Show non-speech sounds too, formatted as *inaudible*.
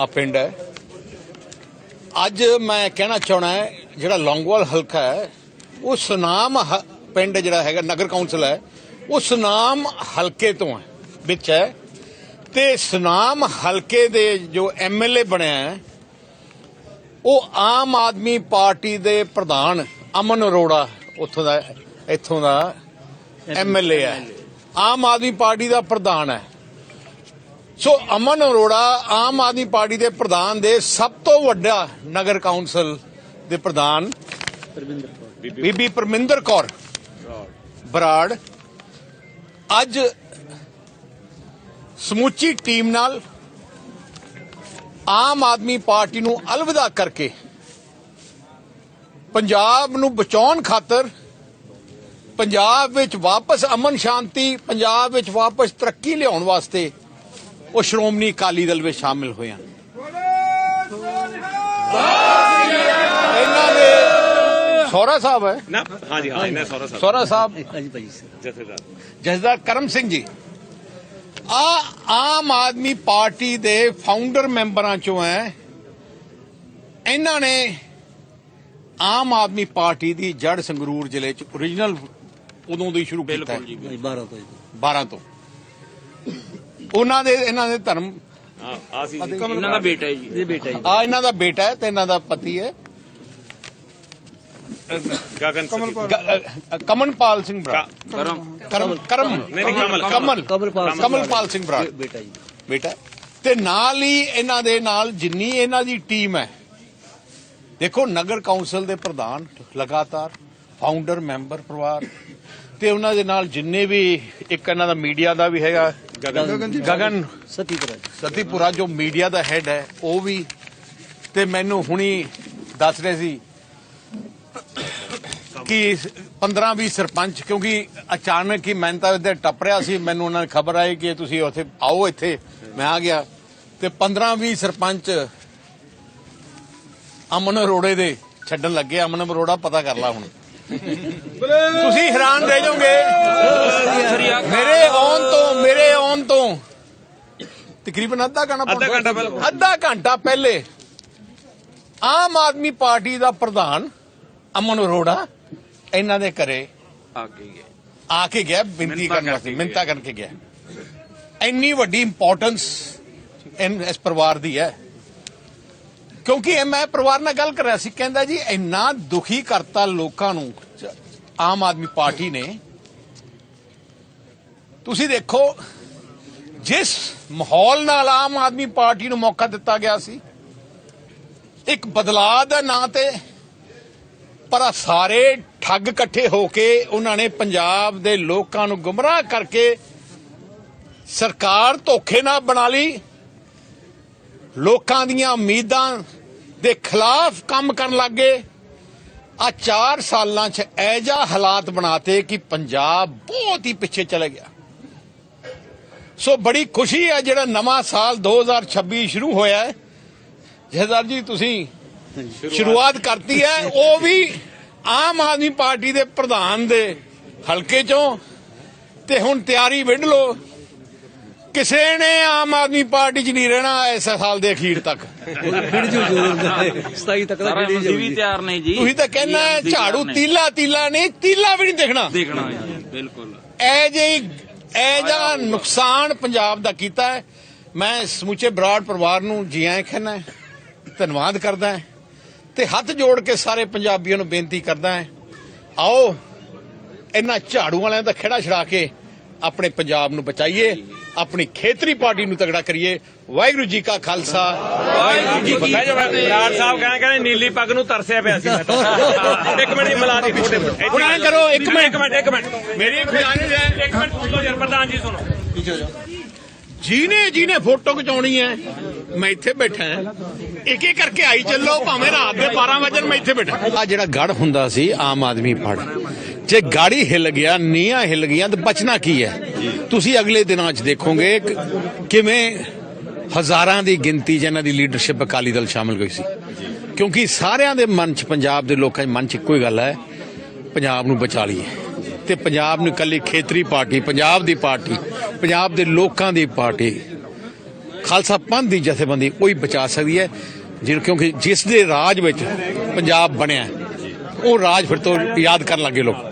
ਆ ਪਿੰਡ ਹੈ। ਅੱਜ ਮੈਂ ਕਹਿਣਾ ਚਾਹਣਾ ਹੈ ਜਿਹੜਾ ਲੌਂਗੋਵਾਲ ਹਲਕਾ ਹੈ ਉਹ ਸੁਨਾਮ ਪਿੰਡ ਜਿਹੜਾ ਹੈਗਾ ਨਗਰ ਕੌਂਸਲ ਹੈ ਉਹ ਸੁਨਾਮ ਹਲਕੇ ਤੋਂ ਹੈ ਵਿੱਚ ਹੈ। ਤੇ ਸੁਨਾਮ ਹਲਕੇ ਦੇ ਜੋ ਐਮਐਲਏ ਬਣਿਆ ਹੈ ਉਹ ਆਮ ਆਦਮੀ ਪਾਰਟੀ ਦੇ ਪ੍ਰਧਾਨ ਅਮਨ ਅਰੋੜਾ ਉੱਥੋਂ ਦਾ ਇੱਥੋਂ ਦਾ ਐਮਐਲਏ ਹੈ। ਆਮ ਆਦਮੀ ਪਾਰਟੀ ਦਾ ਪ੍ਰਧਾਨ ਹੈ। ਸੋ ਅਮਨ ਅਰੋੜਾ ਆਮ ਆਦਮੀ ਪਾਰਟੀ ਦੇ ਪ੍ਰਧਾਨ ਦੇ ਸਭ ਤੋਂ ਵੱਡਾ ਨਗਰ ਕੌਂਸਲ ਦੇ ਪ੍ਰਧਾਨ ਬੀਬੀ ਪਰਮਿੰਦਰ ਕੌਰ ਬਰਾੜ। ਅੱਜ ਸਮੁੱਚੀ ਟੀਮ ਨਾਲ ਆਮ ਆਦਮੀ ਪਾਰਟੀ ਨੂੰ ਅਲਵਿਦਾ ਕਰਕੇ ਪੰਜਾਬ ਨੂੰ ਬਚਾਉਣ ਖਾਤਰ ਪੰਜਾਬ ਵਿੱਚ ਵਾਪਸ ਅਮਨ ਸ਼ਾਂਤੀ, ਪੰਜਾਬ ਵਿੱਚ ਵਾਪਸ ਤਰੱਕੀ ਲਿਆਉਣ ਵਾਸਤੇ ਉਹ ਸ਼੍ਰੋਮਣੀ ਅਕਾਲੀ ਦਲ ਵਿੱਚ ਸ਼ਾਮਿਲ ਹੋਏ ਹਨ। ਇਹਨਾਂ ਦੇ ਸੋਹਰਾ ਸਾਹਿਬ ਹੈ। ਨਾ ਹਾਂਜੀ ਹਾਂ ਇਹਨਾਂ ਸੌਰਾ ਸਾਹਿਬ। ਸੋਹਰਾ ਸਾਹਿਬ। ਜਥੇਦਾਰ। ਜਸਦਾਰ ਕਰਮ ਸਿੰਘ ਜੀ ਆ ਆਮ ਆਦਮੀ ਪਾਰਟੀ ਦੇ ਫਾਊਂਡਰ ਮੈਂਬਰਾਂ ਚੋਂ ਹੈ। ਇਹਨਾਂ ਨੇ ਆਮ ਆਦਮੀ ਪਾਰਟੀ ਦੀ ਜੜ ਸੰਗਰੂਰ ਜ਼ਿਲ੍ਹੇ ਚ origignal ਉਦੋਂ ਦੀ ਸ਼ੁਰੂ ਕੀਤਾ ਬਿਲਕੁਲ ਜੀ 12 ਤੋਂ 12 ਤੋਂ। ਉਹਨਾਂ ਦੇ ਇਹਨਾਂ ਦੇ ਧਰਮ। ਆ ਸੀ ਜੀ। ਇਹਨਾਂ ਦਾ ਬੇਟਾ ਹੈ ਜੀ। ਇਹ ਬੇਟਾ ਜੀ। ਆ ਇਹਨਾਂ ਦਾ ਬੇਟਾ ਹੈ ਤੇ ਇਹਨਾਂ ਦਾ ਪਤੀ ਹੈ। ਗਗਨ ਕਮਲ ਗ- ਅ, ਕਮਨਪਾਲ ਸਿੰਘ ਬਰਾ ਕਰਮ। ਕਰਮ ਕਰਮ। ਨਹੀਂ, ਨਹੀਂ, ਕਮਲ। ਕਮਲ। ਕਮਲਪਾਲ ਸਿੰਘ ਕਮਲਪਾਲ ਸਿੰਘ ਬਰਾ ਬੇਟਾ ਜੀ। ਬੇਟਾ ਤੇ ਨਾਲ ਹੀ ਇਹਨਾਂ ਦੇ ਨਾਲ ਜਿੰਨੀ ਇਹਨਾਂ ਦੀ ਟੀਮ ਹੈ। ਦੇਖੋ ਨਗਰ ਕੌਂਸਲ ਦੇ ਪ੍ਰਧਾਨ ਲਗਾਤਾਰ ਫਾਊਂਡਰ ਮੈਂਬਰ ਪਰਿਵਾਰ। ਤੇ ਉਹਨਾਂ ਦੇ ਨਾਲ ਜਿੰਨੇ ਵੀ ਇੱਕ ਇਹਨਾਂ ਦਾ ਮੀਡੀਆ ਦਾ ਵੀ ਹੈਗਾ ਗਗਨ ਗਗਨ। ਸਤੀਪੁਰਾ ਜੀ ਸਤੀਪੁਰਾ ਜੋ ਮੀਡੀਆ ਦਾ ਹੈਡ ਹੈ ਉਹ ਵੀ ਤੇ ਮੈਨੂੰ ਹੁਣੀ ਦੱਸ ਰਹੇ ਸੀ ਕਿ 15 20 ਸਰਪੰਚ ਕਿਉਂਕਿ ਅਚਾਨਕ ਹੀ ਮੈਂ ਤਾਂ ਇੱਥੇ ਟੱਪਰਿਆ ਸੀ ਮੈਨੂੰ ਉਹਨਾਂ ਨੇ ਖਬਰ ਆਈ ਕਿ ਤੁਸੀਂ ਉੱਥੇ ਆਓ ਇੱਥੇ ਮੈਂ ਆ ਗਿਆ। ਤੇ 15 20 ਸਰਪੰਚ ਅਮਨ ਅਰੋੜੇ ਦੇ ਛੱਡਣ ਲੱਗੇ ਅਮਨ ਅਰੋੜਾ ਪਤਾ ਕਰ ਲਾ ਹੁਣ। ਤੁਸੀਂ ਹੈਰਾਨ ਰਹਿ ਜਾਓਗੇ ਮੇਰੇ ਆਉਣ ਤੋਂ ਮੇਰੇ ਆਉਣ ਤੋਂ ਤਕਰੀਬਨ ਅੱਧਾ ਘੰਟਾ ਅੱਧਾ ਘੰਟਾ ਪਹਿਲਾਂ। ਅੱਧਾ ਘੰਟਾ ਪਹਿਲੇ ਆਮ ਆਦਮੀ ਪਾਰਟੀ ਦਾ ਪ੍ਰਧਾਨ ਅਮਨ ਅਰੋੜਾ ਇਹਨਾਂ ਦੇ ਘਰੇ ਆ ਗਈ ਹੈ ਆ ਕੇ ਗਿਆ ਬੇਨਤੀ ਕਰਨ ਵਾਸਤੇ ਮਿੰਤਾ ਕਰਕੇ ਗਿਆ। ਇੰਨੀ ਵੱਡੀ ਇੰਪੋਰਟੈਂਸ ਇਸ ਪਰਿਵਾਰ ਦੀ ਹੈ। ਕਿਉਂਕਿ ਇਹ ਮੈਂ ਪਰਿਵਾਰ ਨਾਲ ਗੱਲ ਕਰ ਰਿਹਾ ਸੀ ਕਹਿੰਦਾ ਜੀ ਇੰਨਾ ਦੁਖੀ ਕਰਤਾ ਲੋਕਾਂ ਨੂੰ ਆਮ ਆਦਮੀ ਪਾਰਟੀ ਨੇ। ਤੁਸੀਂ ਦੇਖੋ ਜਿਸ ਮਾਹੌਲ ਨਾਲ ਆਮ ਆਦਮੀ ਪਾਰਟੀ ਨੂੰ ਮੌਕਾ ਦਿੱਤਾ ਗਿਆ ਸੀ, ਇੱਕ ਬਦਲਾਅ ਦਾ ਨਾਂ ਤੇ ਪਰ ਸਾਰੇ ਠੱਗ ਇਕੱਠੇ ਹੋ ਕੇ ਉਹਨਾਂ ਨੇ ਪੰਜਾਬ ਦੇ ਲੋਕਾਂ ਨੂੰ ਗੁੰਮਰਾਹ ਕਰਕੇ ਸਰਕਾਰ ਧੋਖੇ ਨਾਲ ਬਣਾ ਲਈ। ਲੋਕਾਂ ਦੀਆਂ ਉਮੀਦਾਂ ਦੇ ਖਿਲਾਫ ਕੰਮ ਕਰਨ ਲੱਗੇ ਆ 4 ਸਾਲਾਂ 'ਚ ਐਜਾ ਹਾਲਾਤ ਬਣਾਤੇ ਕਿ ਪੰਜਾਬ ਬਹੁਤ ਹੀ ਪਿੱਛੇ ਚਲੇ ਗਿਆ। ਸੋ ਬੜੀ ਖੁਸ਼ੀ ਹੈ ਜਿਹੜਾ ਨਵਾਂ ਸਾਲ 2026 ਸ਼ੁਰੂ ਹੋਇਆ ਹੈ। ਜਹਦਾਰ ਜੀ ਤੁਸੀਂ ਸ਼ੁਰੂਆਤ। ਕਰਤੀ ਹੈ। ਉਹ ਵੀ ਆਮ ਆਦਮੀ ਪਾਰਟੀ ਦੇ ਪ੍ਰਧਾਨ ਦੇ ਹਲਕੇ ਚੋਂ। ਤੇ ਹੁਣ ਤਿਆਰੀ ਵਿੰਡ ਲਓ। ਕਿਸੇ ਨੇ ਆਮ ਆਦਮੀ ਪਾਰਟੀ 'ਚ ਨਹੀਂ ਰਹਿਣਾ ਇਸ ਸਾਲ ਦੇ ਅਖੀਰ ਤੱਕ। ਫਿਰ ਜੂ ਜੋਰ 27 ਤੱਕ ਦਾ ਫਿਰ ਮਸੀਹ ਵੀ ਤਿਆਰ ਨੇ ਜੀ। ਤੁਸੀਂ ਤਾਂ ਕਹਿੰਦਾ ਝਾੜੂ। ਤੀਲਾ ਤੀਲਾ ਨਹੀਂ ਤੀਲਾ ਵੀ ਨਹੀਂ ਦੇਖਣਾ। ਦੇਖਣਾ ਜੀ ਬਿਲਕੁਲ। ਐ ਜੇ ਇਹ ਜਾਂ ਨੁਕਸਾਨ ਪੰਜਾਬ ਦਾ ਕੀਤਾ ਹੈ, ਮੈਂ ਸਮੁੱਚੇ ਬਰਾੜ ਪਰਿਵਾਰ ਨੂੰ ਜੀ ਆਇਆਂ ਕਹਿੰਦਾ ਧੰਨਵਾਦ ਕਰਦਾ ਹਾਂ ਤੇ ਹੱਥ ਜੋੜ ਕੇ ਸਾਰੇ ਪੰਜਾਬੀਆਂ ਨੂੰ ਬੇਨਤੀ ਕਰਦਾ ਹਾਂ, ਆਓ, ਇਹਨਾਂ ਝਾੜੂ ਵਾਲਿਆਂ ਦਾ ਖੇੜਾ ਛੜਾ ਕੇ ਆਪਣੇ ਪੰਜਾਬ ਨੂੰ ਬਚਾਈਏ ਆਪਣੀ ਖੇਤਰੀ ਪਾਰਟੀ ਨੂੰ ਤਗੜਾ ਕਰੀਏ। ਵਾਹਿਗੁਰੂ ਜੀ ਕਾ ਖਾਲਸਾ। ਵਾਹਿਗੁਰੂ ਜੀ ਕੀ ਫਤਿਹ। ਬਰਾੜ ਸਾਹਿਬ ਕਹਿੰਦੇ ਕਹਿੰਦੇ ਨੀਲੀ ਪੱਗ ਨੂੰ ਤਰਸਿਆ ਪਿਆ ਸੀ ਮੈਂ ਤਾਂ। *laughs* ਇੱਕ ਮਿੰਟ ਮਿਲਾ ਦੀ ਮਿੰਟ ਹੁਣ ਐਂ ਕਰੋ, ਇੱਕ ਮਿੰਟ। ਇੱਕ ਮਿੰਟ। ਇੱਕ ਮਿੰਟ। ਮੇਰੀ ਗੁਜ਼ਾਰਿਸ਼ ਹੈ ਇੱਕ ਮਿੰਟ ਸੁਣ ਲਓ ਯਾਰ ਪ੍ਰਧਾਨ ਜੀ ਸੁਣੋ। ਜਿਹਨੇ ਜਿਹਨੇ ਫੋਟੋ ਖਿਚਾਉਣੀ ਹੈ ਮੈਂ ਇੱਥੇ ਬੈਠਾ ਹਾਂ। ਇੱਕ ਇੱਕ ਕਰਕੇ ਆਈ ਚੱਲੋ ਭਾਵੇਂ ਰਾਤ ਦੇ 12 ਵਜੇ ਮੈਂ ਇੱਥੇ ਬੈਠਾ ਆ ਜਿਹੜਾ ਗੜ ਹੁੰਦਾ ਸੀ ਆਮ ਆਦਮੀ ਪਾਰਟੀ ਜੇ ਗਾੜੀ ਹਿੱਲ ਗਿਆ ਨੀਆਂ ਹਿੱਲ ਗਈਆਂ, ਤਾਂ ਬਚਣਾ ਕੀ ਹੈ? ਤੁਸੀਂ ਅਗਲੇ ਦਿਨਾਂ 'ਚ ਦੇਖੋਗੇ ਕਿ ਕਿਵੇਂ ਹਜ਼ਾਰਾਂ ਦੀ ਗਿਣਤੀ 'ਚ ਇਹਨਾਂ ਦੀ ਲੀਡਰਸ਼ਿਪ ਅਕਾਲੀ ਦਲ ਸ਼ਾਮਲ ਹੋਈ ਸੀ। ਕਿਉਂਕਿ ਸਾਰਿਆਂ ਦੇ ਮਨ 'ਚ, ਪੰਜਾਬ ਦੇ ਲੋਕਾਂ ਦੇ ਮਨ 'ਚ ਇੱਕੋ ਹੀ ਗੱਲ ਹੈ, ਪੰਜਾਬ ਨੂੰ ਬਚਾ ਲਈਏ। ਤੇ ਪੰਜਾਬ ਨੂੰ ਇਕੱਲੀ ਖੇਤਰੀ ਪਾਰਟੀ, ਪੰਜਾਬ ਦੀ ਪਾਰਟੀ, ਪੰਜਾਬ ਦੇ ਲੋਕਾਂ ਦੀ ਪਾਰਟੀ, ਖਾਲਸਾ ਪੰਥ ਦੀ ਜਥੇਬੰਦੀ ਉਹੀ ਬਚਾ ਸਕਦੀ ਹੈ ਜਿਹਨੂੰ ਕਿਉਂਕਿ ਜਿਸ ਦੇ ਰਾਜ ਵਿੱਚ ਪੰਜਾਬ ਬਣਿਆ ਉਹ ਰਾਜ ਫਿਰ ਤੋਂ ਯਾਦ ਕਰਨ ਲੱਗੇ ਲੋਕ।